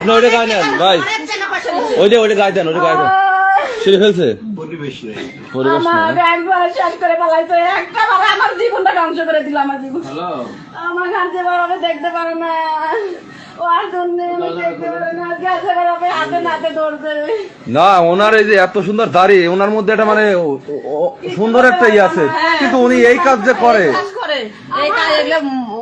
আপনি ওইটা গায়ে নেন ভাই। ওইটা ওইটা গায়ে দেন ওইটা গায়ে দেন। ছিঁড়ে ফেলছে? পরিবেশ নেই। পরিবেশ না আমার একবার শেষ করে ফেলাইছে একটা বার আমার জীবনটা ধ্বংস করে দিল আমার জীবন। আমার গান যে দেখতে পারে না। ওনার এই যে এত সুন্দর দাড়ি ওনার মধ্যে একটা মানে সুন্দর একটা ইয়ে আছে। কিন্তু উনি এই কাজ যে করে।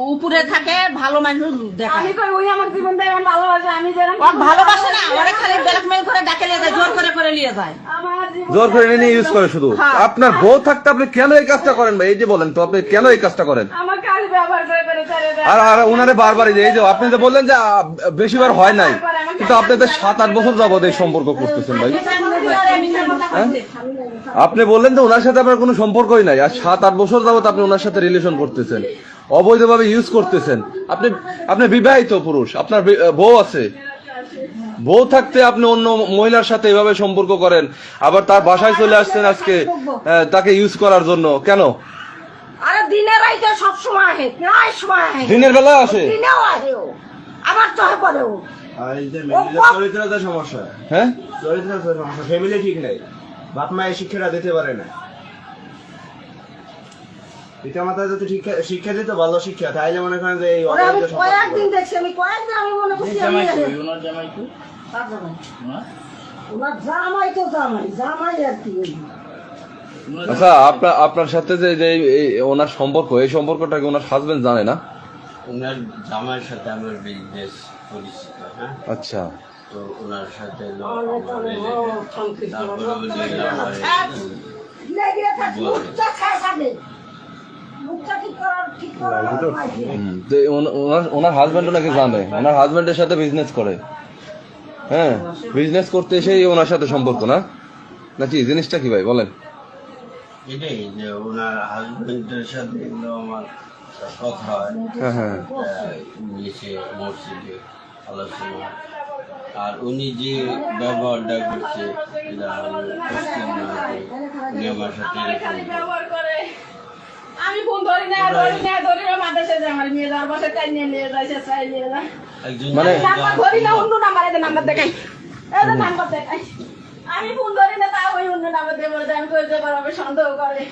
উপরে থাকে ভালো মানুষ দেখায়। আমি কই ওই আমার জীবনটা এমন ভালোবাসে আমি যেরকম ওর ভালোবাসে না ওরা খালি ব্ল্যাকমেল করে ডাকে নিয়ে যায় জোর করে করে নিয়ে যায়। জোর করে এনে ইউজ করে শুধু। আপনার বউ থাকতে আপনি কেন এই কাজটা করেন ভাই? এই যে বলেন তো আপনি কেন এই কাজটা করেন? আমার কাজ ব্যবহার করে করে আর আর ওনারে বারবার এই যে আপনি যে বললেন যে বেশিবার হয় নাই কিন্তু আপনি তো সাত আট বছর যাবত এই সম্পর্ক করতেছেন ভাই। হ্যাঁ? আপনি বললেন যে ওনার সাথে আপনার কোনো সম্পর্কই নাই আর সাত আট বছর যাবত আপনি ওনার সাথে রিলেশন করতেছেন। অবৈধভাবে ইউজ করতেছেন। আপনি আপনি বিবাহিত পুরুষ আপনার বউ আছে। বউ থাকতে আপনি অন্য মহিলার সাথে এভাবে সম্পর্ক করেন আবার তার বাসায় চলে আসছেন আজকে তাকে ইউজ করার জন্য। কেন? আরে দিনের রাইতে সব সময় আহে প্রায় সময় আহে। দিনের বেলা আসে? দিনেও আহে আবার চহে পড়ে ও। মেয়েদের সমস্যা। হ্যাঁ? চরিত্রতা সমস্যা। ফ্যামিলি ঠিক নাই। বাপ মায়ের শিক্ষাটা দিতে পারে না। যদি শিক্ষা শিক্ষা দিত ভালো শিক্ষা তাইলে মনে করেন যে এই আমি সম্পর্ক কয়েকদিন দেখছি আমি কয়েকদিন আমি মনে করছি আমি ওনার জামাই তো কার জামাই? ওনার? জামাই তো জামাই জামাই আর কি আচ্ছা আপনার আপনার সাথে যে যে এই- ওনার সম্পর্ক এই সম্পর্কটা কি ওনার হাজবেন্ড জানে না? ওনার জামাইয়ের সাথে আমার বিজনেস পরিচিত হ্যাঁ? আচ্ছা। তো ওনার সাথে তারপরে তো ওনার ওনার হাজবেন্ডও নাকি জানে। ওনার হাজবেন্ডের সাথে বিজনেস করে। হ্যাঁ? বিজনেস করতে এসেই ওনার সাথে সম্পর্ক না? নাকি? জিনিসটা কি ভাই? বলেন। এটাই যে ওনার হাজবেন্ডের সাথে এগুলো আমার কথা হয়। হ্যাঁ হ্যাঁ। নিচে মসজিদে আলোচনা। আর উনি যে ব্যবহারটা করছে এটা আমি আমার সাথে এরকম আমি ফোন ধরি না ধরি না ধরি না মাদ্রাসে যায় আমার মেয়ে যাওয়ার বসে চাই নিয়ে নিয়ে যায় সে চাই নিয়ে যায়। মানে নাম্বার ধরি না অন্য নাম্বার এই নাম্বার দেখাই। এই নাম্বার দেখাই। আমি ফোন ধরি না তা ওই অন্য নাম্বার দিয়ে বলে আমি কই যে আমি সন্দেহ করে।